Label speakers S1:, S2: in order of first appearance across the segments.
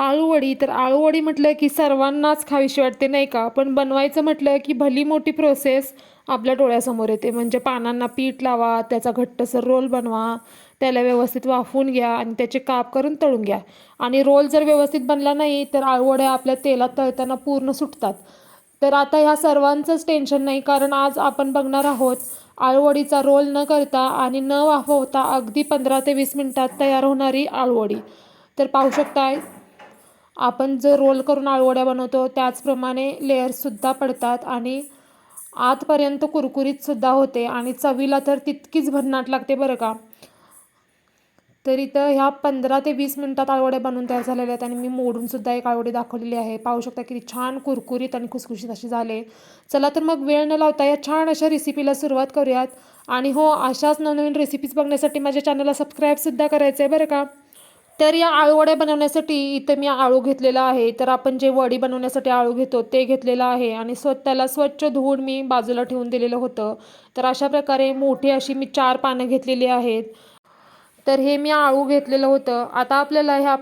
S1: आळूवडी. तर आळूवडी म्हटलं की सर्वांनाच खावीशी वाटते नाही का? पण बनवायचं म्हटलं की भली मोठी प्रोसेस आपल्या डोळ्यासमोर येते. म्हणजे पानांना पीठ लावा त्याचा घट्टसर रोल बनवा त्याला व्यवस्थित वाफवून घ्या आणि त्याचे काप करून तळून घ्या. आणि रोल जर व्यवस्थित बनला नाही तर आळूवड्या आपल्या तेलात तळताना पूर्ण सुटतात. तर आता ह्या सर्वांचंच टेन्शन नाही कारण आज आपण बघणार आहोत आळूवडीचा रोल न करता आणि न वाफवता अगदी पंधरा ते वीस मिनटात तयार होणारी आळूवडी. तर पाहू शकताय आपण जर रोल करून आळूवड्या बनवतो त्याचप्रमाणे लेअर्ससुद्धा पडतात आणि आतपर्यंत कुरकुरीतसुद्धा होते आणि चवीला तर तितकीच भन्नाट लागते बरं का. तर इथं ह्या पंधरा ते वीस मिनटात आळवड्या बनवून तयार झालेल्या आहेत आणि मी मोडूनसुद्धा एक आळवडी दाखवलेली आहे. पाहू शकता किती छान कुरकुरीत आणि खुसखुशीत अशी झाले. चला तर मग वेळ न लावता या छान अशा रेसिपीला सुरुवात करूयात. आणि हो अशाच नवनवीन रेसिपीज बघण्यासाठी माझ्या चॅनलला सबस्क्राईबसुद्धा करायचं आहे बरं का. तर या आळूवड्या बनवण्यासाठी इथं मी आळू घेतलेला आहे. तर आपण जे वडी बनवण्यासाठी आळू घेतो ते घेतलेलं आहे. आणि स्व त्याला स्वच्छ धुवून मी बाजूला ठेवून दिलेलं होतं. तर अशा प्रकारे मोठी अशी मी चार पानं घेतलेली आहेत. तर हे मी आळू घेतलेलं होतं. आता आपल्याला ह्या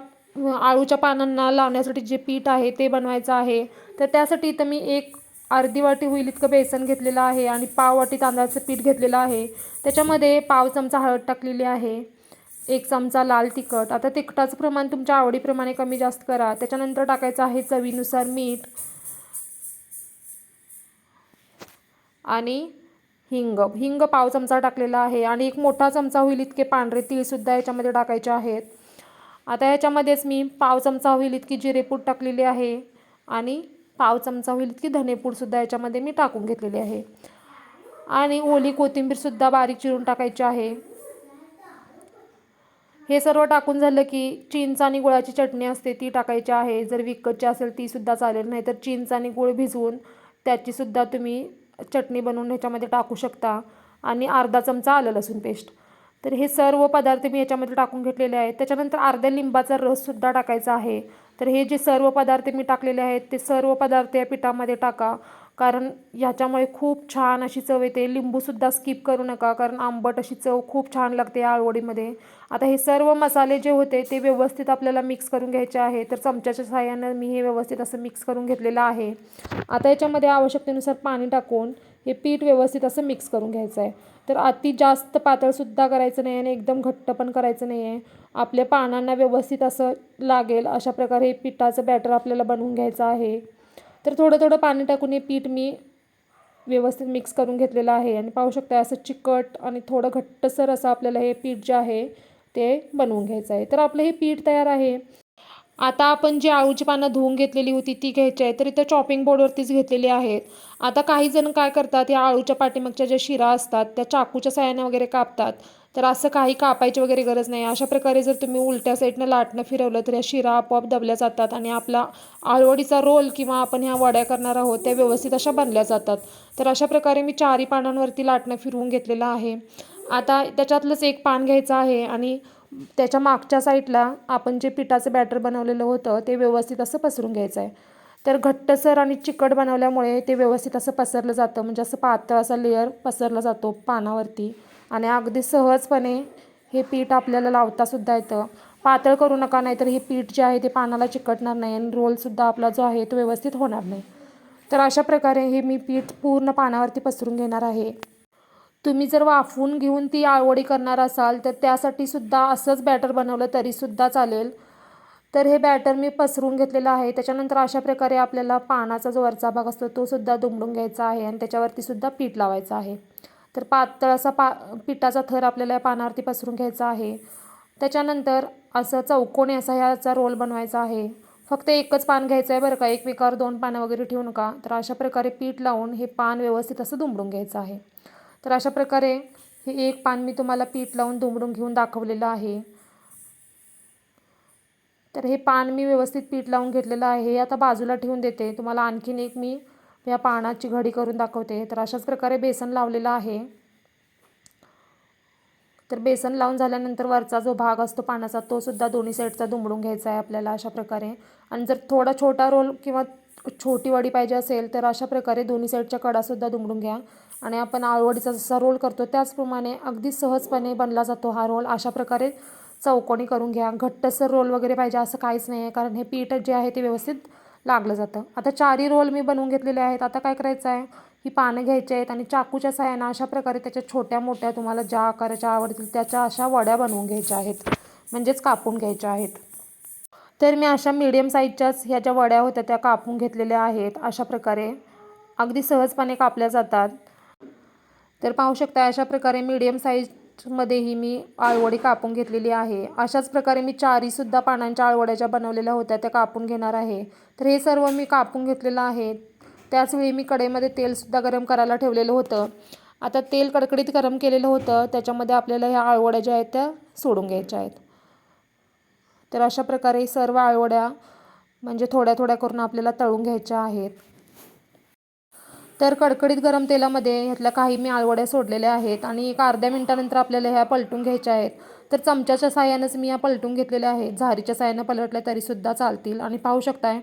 S1: आळूच्या पानांना लावण्यासाठी जे पीठ आहे ते बनवायचं आहे. तर त्यासाठी इथं मी एक अर्धी वाटी होईल इतकं बेसन घेतलेलं आहे. आणि पाव वाटी तांदळाचं पीठ घेतलेलं आहे. त्याच्यामध्ये पाव चमचा हळद टाकलेली आहे. एक चमचा लाल तिखट. आता तिखटाचं प्रमाण तुमच्या आवडीप्रमाणे कमी जास्त करा. त्याच्यानंतर टाकायचं आहे चवीनुसार मीठ आणि हिंग. हिंग पाव चमचा टाकलेला आहे आणि एक मोठा चमचा होईल इतके पांढरे तीळसुद्धा याच्यामध्ये टाकायचे आहेत. आता याच्यामध्येच मी पाव चमचा होईल इतकी जिरेपूड टाकलेली आहे आणि पाव चमचा होईल इतकी धनेपूडसुद्धा याच्यामध्ये मी टाकून घेतलेली आहे. आणि ओली कोथिंबीरसुद्धा बारीक चिरून टाकायची आहे. हे सर्व टाकून झालं की चिंच आणि गुळाची चटणी असते ती टाकायची आहे. जर विकतची असेल तीसुद्धा चालेल नाही तर चिंच आणि गुळ भिजवून त्याचीसुद्धा तुम्ही चटणी बनवून ह्याच्यामध्ये टाकू शकता. आणि अर्धा चमचा आलं लसूण पेस्ट. तर हे सर्व पदार्थ मी याच्यामध्ये टाकून घेतलेले आहेत. त्याच्यानंतर अर्ध्या लिंबाचा रससुद्धा टाकायचा आहे. तर हे जे सर्व पदार्थ मी टाकलेले आहेत ते सर्व पदार्थ या पिठामध्ये टाका. कारण ह्याच्यामुळे खूप छान अशी चव येते. लिंबूसुद्धा स्किप करू नका कारण आंबट अशी चव खूप छान लागते या आळवडीमध्ये. आता हे सर्व मसाले जे होते ते व्यवस्थित आपल्याला मिक्स करून घ्यायचे आहे. तर चमच्याच्या सहाय्यानं मी हे व्यवस्थित असं मिक्स करून घेतलेलं आहे. आता याच्यामध्ये आवश्यकतेनुसार पाणी टाकून हे पीठ व्यवस्थित असं मिक्स करून घ्यायचं आहे. तर अति जास्त पातळसुद्धा करायचं नाही आणि एकदम घट्ट पण करायचं नाही आहे आपल्या पानांना व्यवस्थित असं लागेल अशा प्रकारे हे पिठाचं बॅटर आपल्याला बनवून घ्यायचं आहे. तर थोडं थोडं पाणी टाकून हे पीठ मी व्यवस्थित मिक्स करून घेतलेलं आहे. आणि पाहू शकता असं चिकट आणि थोडं घट्टसर असं आपल्याला हे पीठ जे आहे ते बनवून घ्यायचं आहे. तर आपलं हे पीठ तयार आहे. आता आपण जी आळूची पानं धुवून घेतलेली होती ती घ्यायची आहे तर इथं चॉपिंग बोर्डवरतीच घेतलेली आहेत. आता काही जण काय करतात या आळूच्या पाठीमागच्या ज्या शिरा असतात त्या चाकूच्या साह्यानं वगैरे कापतात. तर असं काही कापायची वगैरे गरज नाही. अशा प्रकारे जर तुम्ही उलट्या साईडनं लाटणं फिरवलं तर या शिरा आपोआप दबल्या जातात आणि आपला आळवडीचा रोल किंवा आपण ह्या वड्या करणार आहोत त्या व्यवस्थित अशा बनल्या जातात. तर अशा प्रकारे मी चारी पानांवरती लाटणं फिरवून घेतलेलं आहे. आता त्याच्यातलंच एक पान घ्यायचं आहे आणि त्याच्या मागच्या साईडला आपण जे पिठाचं बॅटर बनवलेलं होतं ते व्यवस्थित असं पसरून घ्यायचं आहे. तर घट्टसर आणि चिकट बनवल्यामुळे ते व्यवस्थित असं पसरलं जातं. म्हणजे असं पातळ असा लेअर पसरला जातो पानावरती. आणि अगदी सहजपणे हे पीठ आपल्याला लावतासुद्धा येतं. पातळ करू नका नाहीतर हे पीठ जे आहे ते पानाला चिकटणार नाही आणि रोलसुद्धा आपला जो आहे तो व्यवस्थित होणार नाही. तर अशा प्रकारे हे मी पीठ पूर्ण पानावरती पसरून घेणार आहे. तुम्ही जर वाफवून घेऊन ती आळवडी करणार असाल तर त्यासाठी सुद्धा असंच बॅटर बनवलं तरीसुद्धा चालेल. तर हे बॅटर मी पसरून घेतलेलं आहे. त्याच्यानंतर अशा प्रकारे आपल्याला पानाचा जो वरचा भाग असतो तो सुद्धा दुमडून घ्यायचा आहे आणि त्याच्यावरती सुद्धा पीठ लावायचं आहे. तर पातळ असा पा पिठाचा थर आपल्याला या पानावरती पसरून घ्यायचा आहे. त्याच्यानंतर असं चौकोनी असा ह्याचा रोल बनवायचा आहे. फक्त एकच पान घ्यायचं आहे बरं का. एकमेकावर दोन पानं वगैरे ठेवू नका. तर अशा प्रकारे पीठ लावून हे पान व्यवस्थित असं दुमडून घ्यायचं आहे. तर अशा प्रकारे हे एक पान मी तुम्हाला पीठ लावून दुमडून घेऊन दाखवलेलं आहे. तर हे पान मी व्यवस्थित पीठ लावून घेतलेलं आहे. हे आता बाजूला ठेवून देते. तुम्हाला आणखीन एक मी या पानाची घडी करून दाखवते. तर अशाच प्रकारे बेसन लावलेलं आहे. तर बेसन लावून झाल्यानंतर वरचा जो भाग असतो पानाचा तो सुद्धा दोन्ही साईडचा दुमडून घ्यायचा आहे आपल्याला अशा प्रकारे. आणि जर थोडा छोटा रोल किंवा छोटी वडी पाहिजे असेल तर अशा प्रकारे दोन्ही साईडच्या कडासुद्धा दुमडून घ्या. आणि आपण आळवडीचा जसा रोल करतो त्याचप्रमाणे अगदी सहजपणे बनला जातो हा रोल. अशा प्रकारे चौकोनी करून घ्या. घट्टसर रोल वगैरे पाहिजे असं काहीच नाही आहे कारण हे पीठ जे आहे ते व्यवस्थित लागलं जातं. आता चारही रोल मी बनवून घेतलेले आहेत. आता काय करायचं आहे? ही पानं घ्यायची आहेत आणि चाकूच्या सहाय्यानं अशा प्रकारे त्याच्या छोट्या मोठ्या तुम्हाला ज्या आकाराच्या आवडतील त्याच्या अशा वड्या बनवून घ्यायच्या आहेत. म्हणजेच कापून घ्यायच्या आहेत. तर मी अशा मीडियम साईजच्याच ह्या ज्या वड्या होत्या त्या कापून घेतलेल्या आहेत. अशा प्रकारे अगदी सहजपणे कापल्या जातात. तर पाहू शकता अशा प्रकारे मीडियम साईजमध्येही मी आळवडी कापून घेतलेली आहे. अशाच प्रकारे मी चारीसुद्धा पानांच्या आळवड्या ज्या बनवलेल्या होत्या त्या कापून घेणार आहे. तर हे सर्व मी कापून घेतलेलं आहे. त्याचवेळी मी कडेमध्ये तेलसुद्धा गरम करायला ठेवलेलं होतं. आता तेल कडकडीत गरम केलेलं होतं त्याच्यामध्ये आपल्याला ह्या आळवड्या ज्या आहेत त्या सोडून घ्यायच्या आहेत. तर अशा प्रकारे सर्व आळवड्या म्हणजे थोड्या थोड्या करून आपल्याला तळून घ्यायच्या आहेत. तर कडकडीत गरम तेलामध्ये ह्यातल्या काही मी आळवड्या सोडलेल्या आहेत आणि एक अर्ध्या मिनटानंतर आपल्याला ह्या पलटून घ्यायच्या आहेत. तर चमच्याच्या साह्यानंच मी या पलटून घेतलेल्या आहेत. झारीच्या साह्यानं पलटल्या तरीसुद्धा चालतील. आणि पाहू शकताय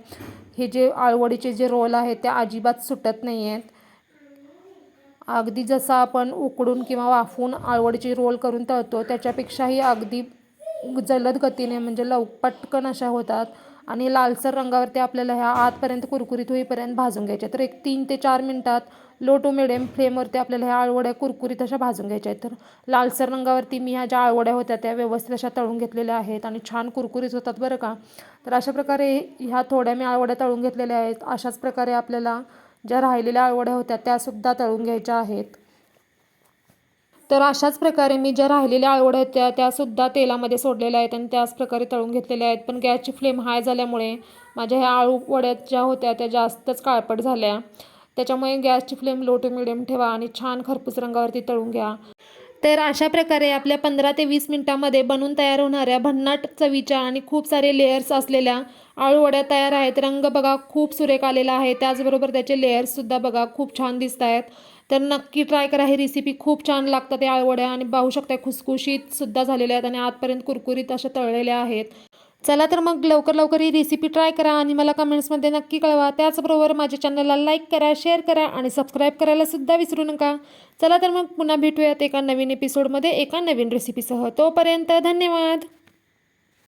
S1: हे जे आळवडीचे जे रोल आहेत ते अजिबात सुटत नाही आहेत अगदी जसं आपण उकडून किंवा वाफून आळवडीचे रोल करून तळतो त्याच्यापेक्षाही अगदी जलद गतीने म्हणजे लव पटकन अशा होतात. आणि लालसर रंगावरती आपल्याला ह्या आतपर्यंत कुरकुरीत होईपर्यंत भाजून घ्यायच्या तर एक तीन ते चार मिनटात लो टू मिडियम फ्लेमवरती आपल्याला ह्या आळवड्या कुरकुरीत अशा भाजून घ्यायच्या आहेत. तर लालसर रंगावरती मी ह्या ज्या आळवड्या होत्या त्या व्यवस्थित अशा तळून घेतलेल्या आहेत आणि छान कुरकुरीत होतात बरं का. तर अशा प्रकारे ह्या थोड्या मी आळवड्या तळून घेतलेल्या आहेत. अशाच प्रकारे आपल्याला ज्या राहिलेल्या आळवड्या होत्या त्यासुद्धा तळून घ्यायच्या आहेत. तर अशाच प्रकारे मी ज्या राहिलेल्या आळवड्या होत्या त्यासुद्धा तेलामध्ये सोडलेल्या आहेत आणि त्याच प्रकारे तळून घेतलेल्या आहेत. पण गॅसची फ्लेम हाय झाल्यामुळे माझ्या ह्या आळू वड्या ज्या होत्या त्या जास्तच काळपट झाल्या. त्याच्यामुळे गॅसची फ्लेम लो टू मिडियम ठेवा आणि छान खरपूस रंगावरती तळून घ्या. तर अशा प्रकारे आपल्या पंधरा ते वीस मिनटामध्ये बनून तयार होणाऱ्या भन्नाट चवीच्या आणि खूप सारे लेयर्स असलेल्या आळूवड्या तयार आहेत. रंग बघा खूप सुरेख आलेला आहे. त्याचबरोबर त्याचे लेयर्ससुद्धा बघा खूप छान दिसत आहेत तर नक्की ट्राय करा. ही रेसिपी खूप छान लागतात या आळवड्या आणि पाहू शकता खुसखुशीतसुद्धा झालेल्या आहेत आणि आतपर्यंत कुरकुरीत अशा तळलेल्या आहेत. चला तर मग लवकर लवकर ही रेसिपी ट्राय करा आणि मला कमेंट्समध्ये नक्की कळवा. त्याचबरोबर माझ्या चॅनलला लाईक करा शेअर करा आणि सबस्क्राईब करायलासुद्धा विसरू नका. चला तर मग पुन्हा भेटूयात एका नवीन एपिसोडमध्ये एका नवीन रेसिपीसह तोपर्यंत धन्यवाद!